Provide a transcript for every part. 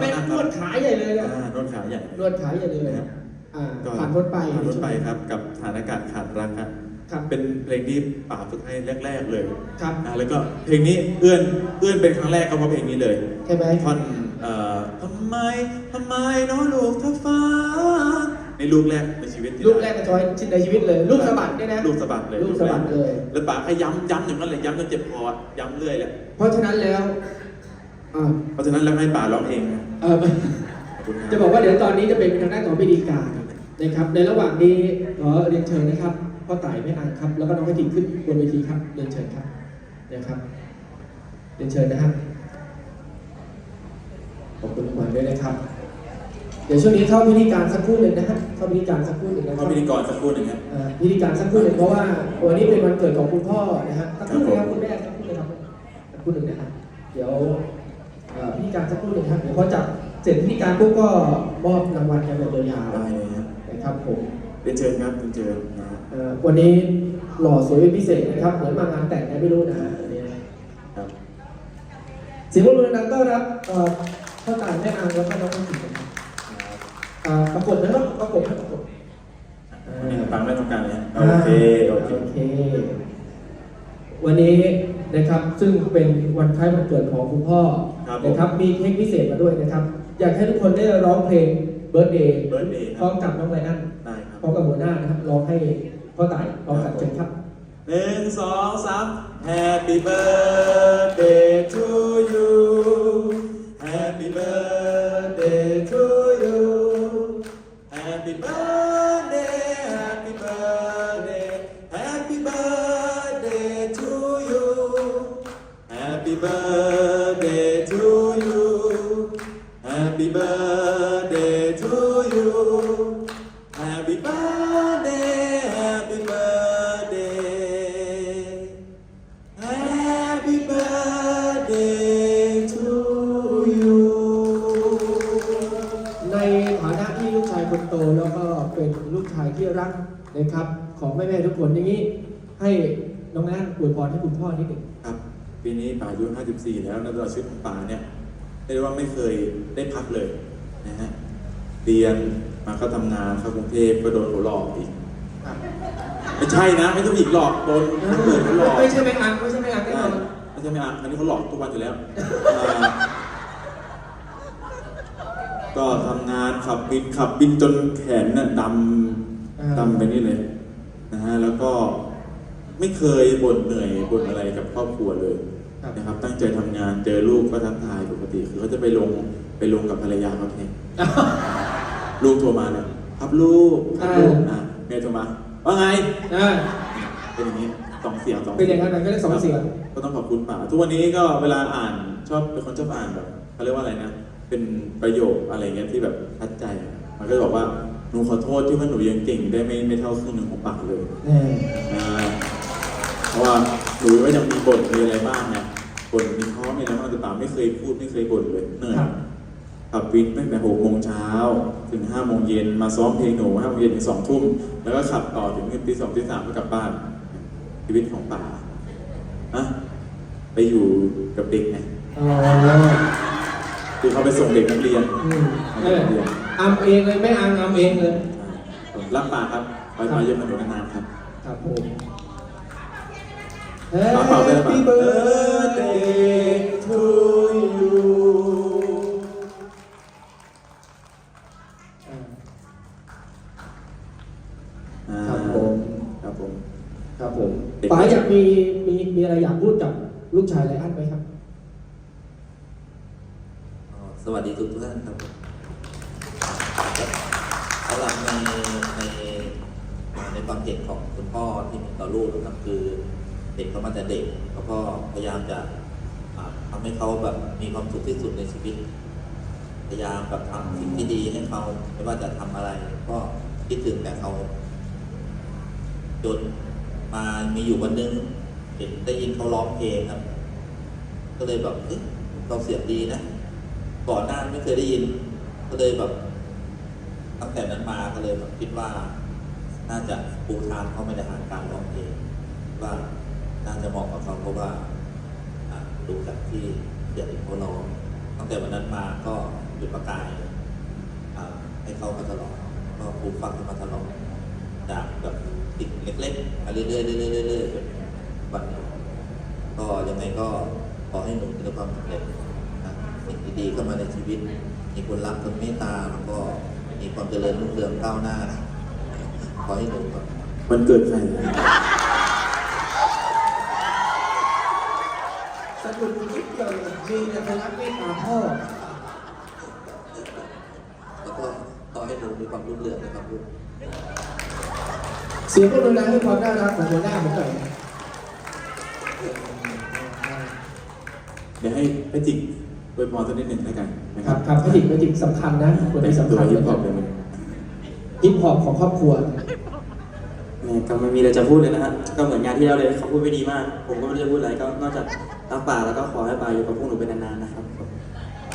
แม่งนวดขาใหญ่เลยนะอ่านวดขาใหญ่ นวดขาใหญ่เลยนะอ่าก็ผ่านพ้นไปผ่านพ้นไปครับ กับฐานอากาศขาดรักครับครับ เป็นเพลงที่ป่าฝึกให้แรก ๆ เลยครับอ่าแล้วก็เพลงนี้เอื้อนเอื้อนเป็นครั้งแรกก็เพราะเพลงนี้เลย ใช่ไหม ท่อนเอ่อทำไมทำไมเน้องลูกเธอฟ้า ในลูกแรกในชีวิตที่ลูกแรกในช้อยในชีวิตเลย ลูกสะบัดเนี่ยนะ ลูกสะบัดเลยลูกสะบัดเลย แล้วป๋าก็ย้ำย้ำอย่างนั้นเลยย้ำจนเจ็บคอย้ำเรื่อยแหละเพราะฉะนั้นแล้ว อ่าเพราะฉะนั้นแล้วให้ป๋าร้องเองนะเออขอบคุณครับจะบอกว่าเดี๋ยวตอนนี้จะเป็นทางด้านของพิธีการนะครับ ในระหว่างนี้ขอเรียนเชิญนะครับพ่อต่ายแม่นางครับ แล้วก็น้องกระถิ่นขึ้นบนเวทีครับเรียนเชิญครับนะครับเรียนเชิญนะครับขอบคุณทุกคนด้วยนะครับ เดี๋ยวช่วงนี้เข้าพิธีการสักครู่หนึ่งนะฮะเข้าพิธีการสักครู่หนึ่งนะคขอรับพิธีกรสักครู่หนึ่งครับเอ่อพิธีการสักครู่หนึ่งเพราะว่าวันนี้เป็นวันเกิดของคุณพ่อนะฮะสักครู่หนึงครับคุณแม่สักครู่หนึงครับสักครู่หนึ่งนะครับเดี๋ยวเอ่อ พิธีการสักครู่หนึ่งครับเดี๋ยวพอจับเสร็จพิธีการปุ๊บก็มอบรางวัลกันแบบยาวได้เลยครับๆนะครับผมเรียนเชิญครับเรียนเชิญนะฮะเอ่อวันนี้หล่อสวยเป็นพิเศษนะครับเหมือนมางานแต่งไงไม่รู้นะฮะอันนี้ครับเสียงปรบมือดังๆต้อนรับเอ่อพ่อตายแม่นางแล้วก็น้องผู้หญิงนะครับเอ่อประกบนะครับประกบให้ประกบวันนี้ฟังไม่ต้องการเลยฮะโอเคโอเค โอเค วันนี้ นะครับ ซึ่งเป็นวันคล้ายวันเกิดของคุณพ่อครับผม นะครับ มีเค้กพิเศษมาด้วยนะครับ อยากให้ทุกคนได้ร้องเพลงเบิร์ดเดย์เบิร์ดเดย์พร้อมกับน้องไลอ้อนได้ครับพร้อมกับหัวหน้านะครับร้องให้พ่อตายร้องกับเชิญครับ หนึ่งสองสาม Happy birthday to แม่ๆทุกคนอย่างนี้ให้น้องนั่นอวยพรให้คุณพ่อนิดหนึ่งครับปีนี้ป่าอายุ 54 แล้วในตลอดชีวิตของป่าเนี่ยเรียกได้ว่าไม่เคยได้พักเลยนะฮะเรียนมาก็ทำงานเข้ากรุงเทพก็โดนเขาหลอกอีกไม่ใช่นะ ไม่ต้องอีกหลอกโดนคนอื่นเขาหลอกไม่ใช่ไม่อังไม่ใช่ไม่อังแน่นอนไม่ใช่ไม่อะอันนี้เขาหลอกทุกวันอยู่แล้วอ่าก็ทำงานขับบินขับบินจนแขนน่ะดอ่าำดำไปนี่เลยนะฮะแล้ว ก็ไม่เคยบ่นเหนื่อยบ่นอะไรกับครอบครัวเลยครับนะครับ ตั้งใจทำงานเจอลูกก็ทักทายปกติคือเขาจะไปลงไปลงกับภรรยาเขาเองลูกโทรมาเนี่ยครับลูกครับลูกอะเมียโทรมาว่าไงอ่าเป็นอย่างนี้สองเสียงสองเป็นอย่างนั้นมันก็ได้สองเสียงก็ต้องขอบคุณป่าทุกวันนี้ก็เวลาอ่านชอบเป็นคนชอบอ่านแบบเขาเรียกว่าอะไรนะ เป็นประโยคอะไรเงี้ยที่แบบทัดใจ มันก็จะบอกว่า หนูขอโทษที่ว่าหนูยังเก่งได้ไม่ไม่เท่าครึ่งหนึ่งของป่าเลยแน่นะเพราะว่าหนูก็ยังมีบ่นมีอะไรบ้างไงบ่นมีท้อมีอะไรบ้างแต่ป่าไม่เคยพูดไม่เคยบ่นเลยเหนื่อยครับ ขับวินตั้งแต่หกโมงเช้าถึงห้าโมงเย็นมาซ้อมเพลงหนูห้าโมงเย็นถึงสองทุ่มแล้วก็ขับต่อถึงตีสองตีสามก็กลับบ้าน ชีวิตของป่าอะไปอยู่กับเด็กไงอ๋อคือเขาไปส่งเด็กนักเรียนอืมเออ อัมเองเลยไม่อังอัมเองเลยรับป่าครับไว้มาเยี่ยมมาดูนานๆครับ ครับผมป่าเป่าได้ป่ะ Happy birthday to you อ่าครับผม ครับผม ครับผมเด็กป๋าอยากมีมีมีอะไรอยากพูดกับลูกชายไรอันไหมครับ อ๋อสวัสดีทุกท่านครับ สำหรับในในในความเห็นของคุณพ่อที่มีต่อลูกนะครับคือเด็กเขามาแต่เด็กแล้วก็พยายามจะอ่าทำให้เขาแบบมีความสุขที่สุดในชีวิต พยายามแบบทำสิ่งที่ดีให้เขาไม่ว่าจะทำอะไร ก็คิดถึงแต่เขาจนมามีอยู่วันหนึงเห็นได้ยินเขาร้องเพลงครับ ก็เลยแบบเอ๊ะเราเสียงดีนะก่อนหน้าไม่เคยได้ยิน ก็เลยแบบ ตั้งแต่นั้นมาก็เลยแบบคิดว่า น่าจะปูทางเขาไม่ได้หาการร้องเพลงว่าน่าจะเหมาะกับเขาเพราะว่าดูจากที่เสียงเขาร้องตั้งแต่วันนั้นมาก็จุดประกายให้เขามาตลอดก็ปลูกฝังมาตลอดจากแบบติดเล็กๆมาเรื่อยๆเรื่อยๆเรื่อยๆจนวันนี้ก็ยังไงก็ขอให้หนูประสบความสำเร็จนะสิ่งดีๆเข้ามาในชีวิตมีคนรักคนเมตตาแล้วก็ มีความเจริญรุ่งเรืองก้าวหน้านะขอให้หนูครับวันเกิดใครสะดุดคิดเลยมีแต่คนรักเมตตาพ่อแล้วก็ขอให้หนูมีความรุ่งเรืองนะครับลูกเสียงปรบมือดังให้ความน่ารักของหัวหน้าผมหน่อยเดี๋ยวให้พระจิก อวยพรสักนิดหนึ่งแล้วกันนะคครัรับบครับพระจิตพระจิตสำคัญนะคนแต่ที่งสำตัวคัญฮิปฮอปเลยมันฮิปฮอปของครอบครัว แม่ก็ไม่มีอะไรจะพูดเลยนะฮะ ก็เหมือนงานที่แล้วเลยเขาพูดไม่ดีมาก ผมก็ไม่รู้จะพูดอะไรก็นอกจากรักป่าแล้วก็ขอให้ป่าอยู่กับพวกหนูเป็นนานๆนะครับ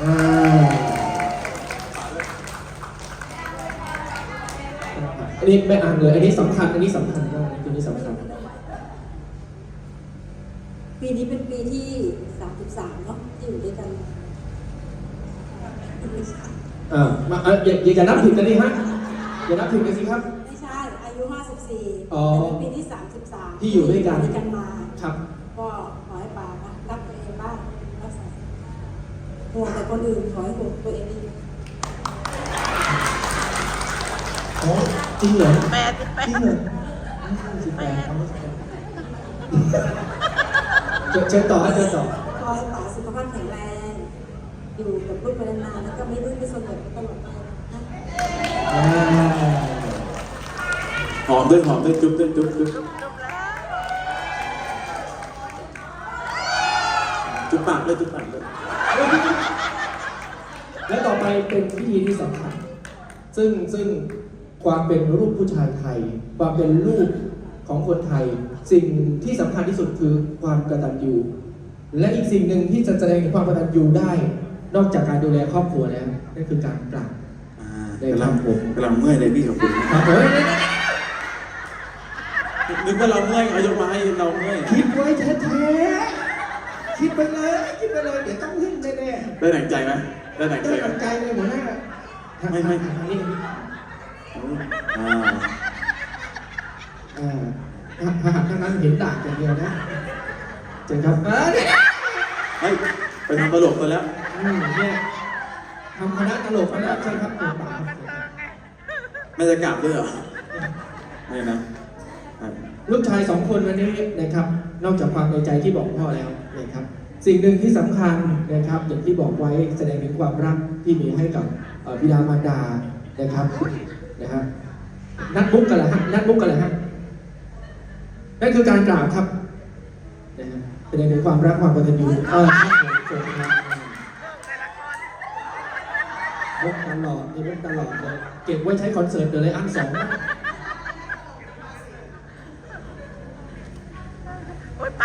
อ่าอันนี้ไม่อ่านเลย อันนี้สำคัญ อันนี้สำคัญมากอันนี้สำคัญ ปีนี้เป็นปีที่ 33เนาะที่อยู่ด้วยกัน อ่ามาเอ่ออย่าอย่าอย่านับผิดกันดิฮะอย่านับผิดกันสิครับ ไม่ใช่ อายุ 54อ๋อแต่เป็นปีที่ 33ที่อยู่ด้วยกันด้วยกันมา ครับ ก็ขอให้ปานะรักตัวเองบ้างรักษาห่วงแต่คนอื่นขอให้ห่วงตัวเองดีอ๋อจริงเหรอแปดจริงเหรอสิบแปดเอาสิบแปดเชิญเชิญต่อฮะเชิญต่อ ขอให้ปาสุขภาพแข็งแรง อยู่กับลูกไปนานๆแล้วก็ไม่ดื้อไม่สนตลอดไปนะอ่าหอมด้วยหอมด้วยจุ๊บด้วยจุ๊บจุ๊บจุ๊บปากด้วยจุ๊บปากด้วยและต่อไปเป็นพิธีที่สำคัญซึ่งซึ่งความเป็นรูปผู้ชายไทย ความเป็นลูกของคนไทย สิ่งที่สำคัญที่สุดคือความกตัญญูและอีกสิ่งหนึ่งที่จะแสดงถึงความกตัญญูได้ นอกจากการดูแลครอบครัวแล้วนั่นคือการกราบอ่าได้กำครัลับงผมกำลังเมื่อยเลยพี่ขอบคุณครับเฮ้ยนึกว่าเราเมื่อยเอายกมาให้เราเมื่อยคิดไว้แท้ๆคิดไปเลยคิดไปเลยเดี๋ยวต้องขึ้นแน่ได้หนังใจไหมได้หนังๆใจได้ไหมกำลังใจเลยหัวหน้าไม่ไม่อ่านี่อ่าอ่าทหารทั้งนั้นเห็นดาบอย่างเดียวนะเจนครับเออเนี่ยเฮ้ย ไปทำตลกมาแล้วอืมเนี่ยทำคณะตลกมาแล้วใช่ครับเปิดปากครับไม่จะกลับด้วยเหรอไม่นะอะลูกชายสองคนวันนี้นะครับ นอกจากความในใจที่บอกพ่อแล้วนะครับ สิ่งหนึ่งที่สำคัญนะครับ อย่างที่บอกไว้แสดงถึงความรักที่มีให้กับเอ่อบิดามารดานะครับนะครับนัดมุกกันเหรอฮะนัดมุกกันเหรอฮะนั่นคือการกราบครับนะฮะแสดงถึงความรักความกตัญญูเออ ครับมามุกตลอดนี่มุกตลอดเลยเก็บไว้ใช้คอนเสิร์ตเดอะไลอันสอง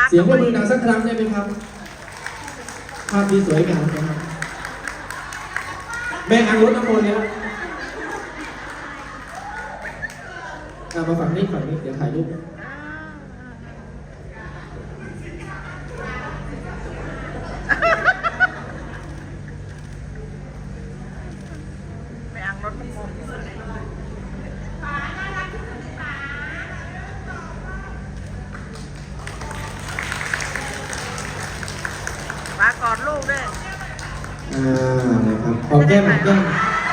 เสียงปรบมือดังสักครั้งได้ไหมครับ ภาพที่สวยงามนะครับแม่อังรถน้ำมนต์แล้วอะมาฝั่งนี้ฝั่งนี้เดี๋ยวถ่ายรูปากอดลูกด้วยอ่านะครับหอมแก้มหอมแก้ม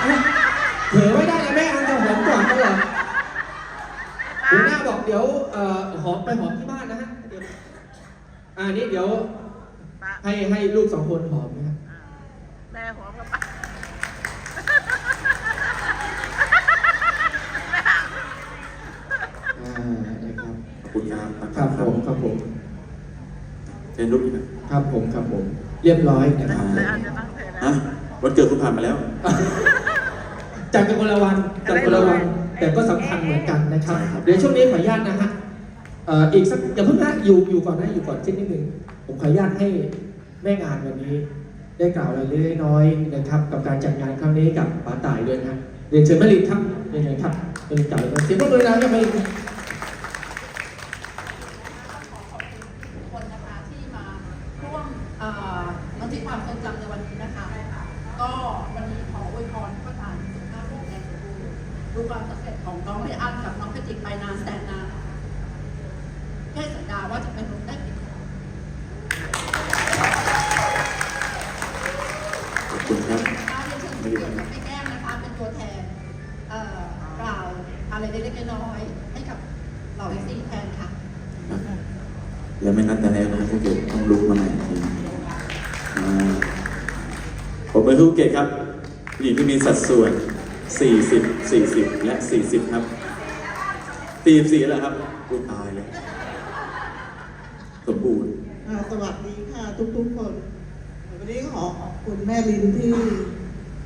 เอ้ยเผลอไม่ได้นะแม่อังจะหอมก่อนตลอดหัวหน้าบอกเดี๋ยวเอ่อหอมไปหอมที่บ้านนะฮะเดี๋ยวอ่านี่เดี๋ยวปาให้ให้ลูกสองคนหอมนะครับแม่หัวกับปาอ่านะครับขอบคุณครับครับผมครับผมเชิญรูปอีกนะครับผมครับผม เรียบร้อยนะครับแล้วอาจจะตั้งเธอนะฮะวันเกิดคุณผ่านมาแล้ว จากกันคนละวันจากคนละวันแต่ก็สำคัญเหมือนกันนะครับ เดี๋ยวช่วงนี้ขออนุญาตนะฮะเอ่ออีกสักอย่าเพิ่งนะอยู่อยู่ก่อนนะอยู่ก่อนชิ้นนิดนึงผมขออนุญาตให้แม่งานวันนี้ ได้กล่าวอะไรเล็กๆน้อยๆนะครับ กับการจัดงานครั้งนี้กับป๋าต่ายด้วยนะเรียนเชิญแม่ลินครับเรียนเชิญครับแม่ลินกล่าวเลยเสียงปรบมือนะแม่ลินคนนะคะที่มาร่วมเอ่อบันทึกความทรงจำในวันนี้นะคะ ก็วันนี้ขอ ความสำเร็จของน้องไลอันกับน้องเพจิกไปนานแสนนานแค่สัญญาว่าจะเป็นคนได้ปิด ขอบคุณครับ การเรียนเชิญคุณเกียรติกับแม่แก้มนะคะเป็นตัวแทนเอ่อกล่าวอะไรเล็กๆน้อยๆให้กับเหล่าเอซีแทนค่ะครับแล้วไม่นัดแต่แล้วนะครับผู้เกียรติต้องลุกมาใหม่ทีอ่าผมเป็นผู้เกียรติครับผู้หญิงที่มีสัดส่วน 40 40 และ 40 ครับ44แล้วครับกูตายเลยสมบูรณ์อ่าสวัสดีค่ะทุกๆคน วันนี้ขอขอบคุณแม่ลินที่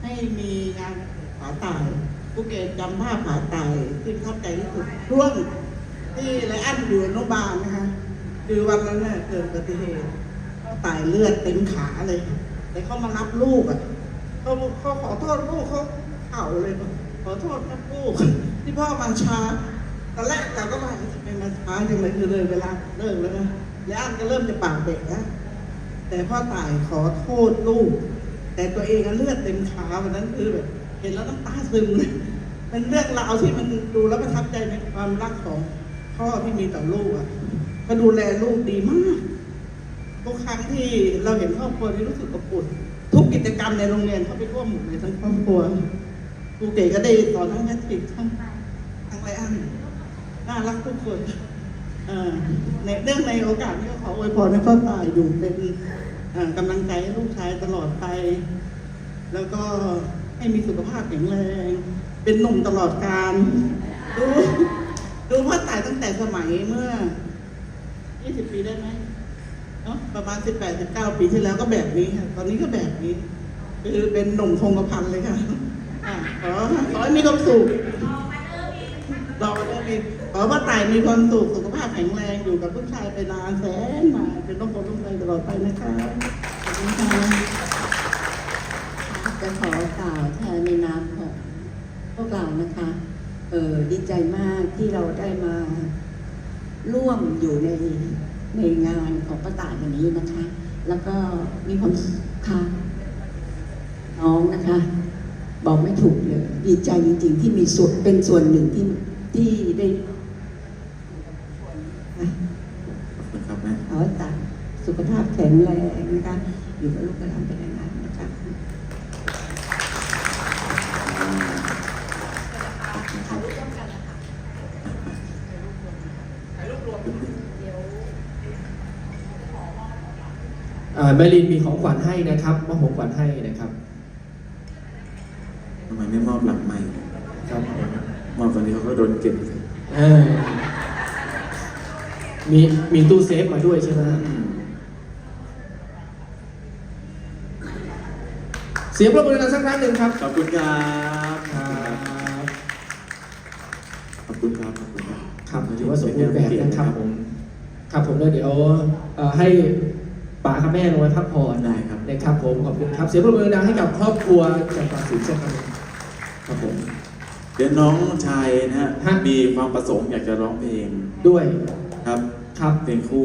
ให้มีงานผาตายภูเก็ตจำภาพผาตายที่ประทับใจที่สุดช่วงที่ไรอันอยู่อนุบาลนะคะคือวันนั้นน่ะเกิดอุบัติเหตุเขาตายเลือดเต็มขาเลยแต่เขามารับลูกอะเขาเขาขอโทษลูกเขาเข่าเลยขอโทษนะลูกที่พ่อมาช้าตอนแรกเราก็ว่าจะเป็นมาช้าจังเลยคือเลยเวลาเลิกแล้วนะแล้วอันก็เริ่มจะปากเบะนะแต่พ่อตายขอโทษลูก แต่ตัวเองเลือดเต็มขาวันนั้นคือแบบเห็นแล้วน้ำตาซึมเลยเป็นเรื่องราวที่มันดูแล้วประทับใจในความรักของพ่อที่มีต่อลูกอะก็ดูแลลูกดีมากทุกครั้งที่เราเห็นครอบครัวนี้รู้สึกอบอุ่นทุกกิจกรรมในโรงเรียนเขาไปร่วมหมดเลยทั้งครอบครัวครูเก๋ก็ได้สอนทั้งแมทริกทั้งทั้งไรอันน่ารักทุกคนเออในเรื่องในโอกาสนี้ก็ขออวยพรให้พ่อตายอยู่เป็น กำลังใจให้ลูกชายตลอดไป แล้วก็ให้มีสุขภาพแข็งแรง เป็นหนุ่มตลอดการดูดูพ่อตายตั้งแต่สมัยเมื่อ 20 ปีได้ไหมเนาะประมาณ 18 19 ปีที่แล้วก็แบบนี้ค่ะตอนนี้ก็แบบนี้ คือเป็นหนุ่มคงกระพันเลยค่ะ อะขอขอให้มีความสุข รอได้มีขอว่าตายมีความสุขสุขภาพแข็งแรงอยู่กับลูกชายไปนานแสนนานเป็นต้องคนต้องใจตลอดไปนะคะขอบคุณค่ะจะขอกล่าวแทนในนามของพวกเรานะคะเออดีใจมากที่เราได้มาร่วมอยู่ในในงานของป้าต่ายวันนี้นะคะ แล้วก็มีความค่ะน้องนะคะ บอกไม่ถูกเลย ดีใจจริงๆ ที่มีส่วนเป็นส่วนหนึ่งที่ ที่ได้ขอบคุณครับแม่ขอให้ตาสุขภาพแข็งแรงนะคะอยู่กับลูกกับหลานไปนานนะคะถ่ายรูปร่วมกันะคะถ่ายรูปรวมเดี๋ยวอ่าแม่ลินมีของขวัญให้นะครับมอบของขวัญให้นะครับ ทำไมไม่มอบหลังใหม่ อบตอนนี้เขาก็โดนเก็บเออมีมีตู้เซฟมาด้วยใช่ไหมฮะอืมเสียงปรบมือกันสักครั้งหนึ่งครับ ขอบคุณครับครับขอบคุณครับขอบคุณครับครับถือว่าสมบูรณ์แบบนะครับผมครับผมแล้วเดี๋ยวเอ่อให้ป๋ากับแม่ลงไปพักผ่อนได้ครับนะครับผมขอบคุณครับ เสียงปรบมือดังให้กับครอบครัวจากฝั่งสินเช่นกันครับผม เดี๋ยวน้องชายนะฮะฮะ มีความประสงค์อยากจะร้องเพลงด้วยครับครับ เพลงคู่